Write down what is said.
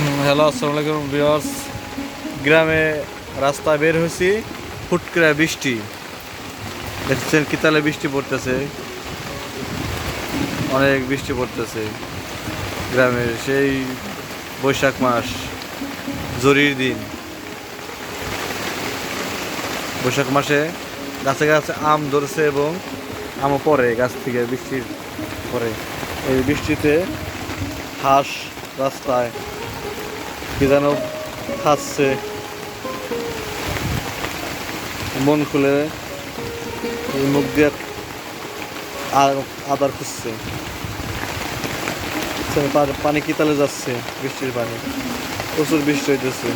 Hello, আসসালামু আলাইকুম, viewers. গ্রামে রাস্তা বের হয়েছি, হুট করে বৃষ্টি। দেখছেন কিতালে বৃষ্টি পড়তেছে? অনেক বৃষ্টি পড়তেছে। গ্রামে সেই বৈশাখ মাস, জরির দিন। বৈশাখ মাসে গাছে গাছে আম ধরছে এবং আমও পড়ে গাছ থেকে বৃষ্টির পরে। এই বৃষ্টিতে হাঁস রাস্তায় কি যেন খাচ্ছে। মন খুলে মুখ দিয়ে আদার খুঁজছে। পানি কিতালে যাচ্ছে? বৃষ্টির পানি। প্রচুর বৃষ্টি হইতেছে।